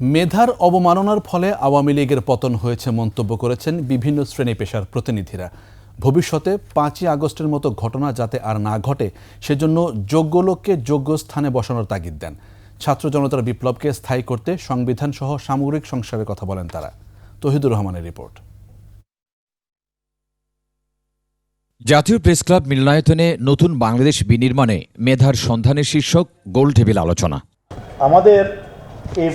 মেধার অবমাননার ফলে আওয়ামী লীগের পতন হয়েছে মন্তব্য করেছেন বিভিন্ন শ্রেণি পেশার প্রতিনিধিরা। ভবিষ্যতে পাঁচই আগস্টের মতো ঘটনা যাতে আর না ঘটে সেজন্য যোগ্য লোককে যোগ্য স্থানে বসানোর তাগিদ দেন। ছাত্র জনতার বিপ্লবকে স্থায়ী করতে সংবিধান সহ সামগ্রিক সংস্কারের কথা বলেন তারা। তহিদুর রহমানের রিপোর্ট। জাতীয় প্রেস ক্লাব মিলনায়তনে নতুন বাংলাদেশ বিনির্মাণে মেধার সন্ধানের শীর্ষক গোল টেবিল আলোচনা। আমাদের এই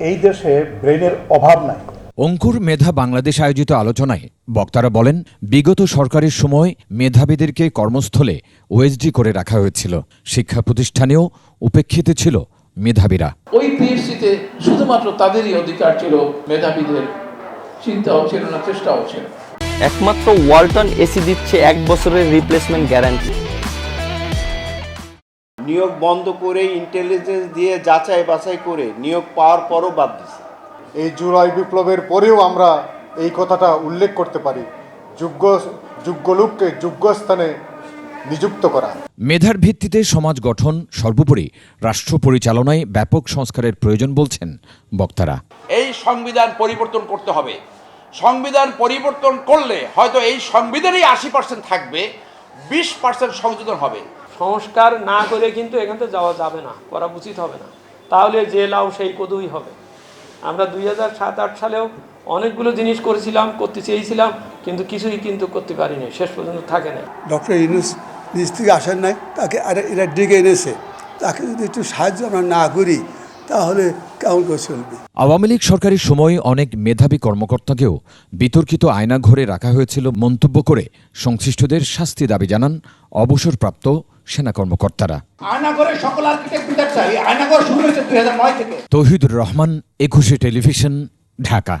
এই দেশে ব্রেনের অভাব নাই। অঙ্কুর মেধা বাংলাদেশ আয়োজিত আলোচনায় বক্তারা বলেন বিগত সরকারের সময় মেধাবীদেরকে কর্মস্থলে ওএসডি করে রাখা হয়েছিল। শিক্ষা প্রতিষ্ঠানেও উপেক্ষিত ছিল মেধাবীরা। ওই পিএসসিতে শুধুমাত্র তাদেরই অধিকার ছিল মেধাবীদের চিন্তাও ছিল না চেষ্টাও ছিল। একমাত্র ওয়ালটন এসি দিচ্ছে এক বছরের রিপ্লেসমেন্ট গ্যারান্টি নিয়োগ বন্ধ করে ইন্টেলিজেন্স দিয়ে যাচাই বাছাই করে নিয়োগ পাওয়ার পরও বাদ দিছে। এই জুলাই বিপ্লবের পরেও আমরা এই কথাটা উল্লেখ করতে পারি যোগ্য যোগ্য লোককে যোগ্য স্থানে নিযুক্ত করা। মেধার ভিত্তিতে সমাজ গঠন সর্বোপরি রাষ্ট্র পরিচালনায় ব্যাপক সংস্কারের প্রয়োজন বলছেন বক্তারা। এই সংবিধান পরিবর্তন করতে হবে। সংবিধান পরিবর্তন করলে হয়তো এই সংবিধানেই আশি পার্সেন্ট থাকবে বিশ পার্সেন্ট সংযোজন হবে। সংস্কার না করে কিন্তু এখান থেকে যাওয়া যাবে না করা উচিত হবে না। তাহলে যে লাউ সেই কদুই হবে। আমরা দুই হাজার সাত আট সালেও অনেকগুলো জিনিস করেছিলাম করতে চেয়েছিলাম কিন্তু কিছুই কিন্তু করতে পারিনি শেষ পর্যন্ত থাকে না ডক্টর ইউনুস নিজ থেকে আসেন নাই তাকে আর এরা ডেকে এনেছে। তাকে যদি একটু সাহায্য আমরা না করি তাহলে কেমন করে চলবে? আওয়ামী লীগ সরকারের সময় অনেক মেধাবী কর্মকর্তাকেও বিতর্কিত আয়নাঘরে রাখা হয়েছিল মন্তব্য করে সংশ্লিষ্টদের শাস্তি দাবি জানান অবসরপ্রাপ্ত সেনা কর্মকর্তারা তৌহিদুর রহমান একুশে টেলিভিশন ঢাকা।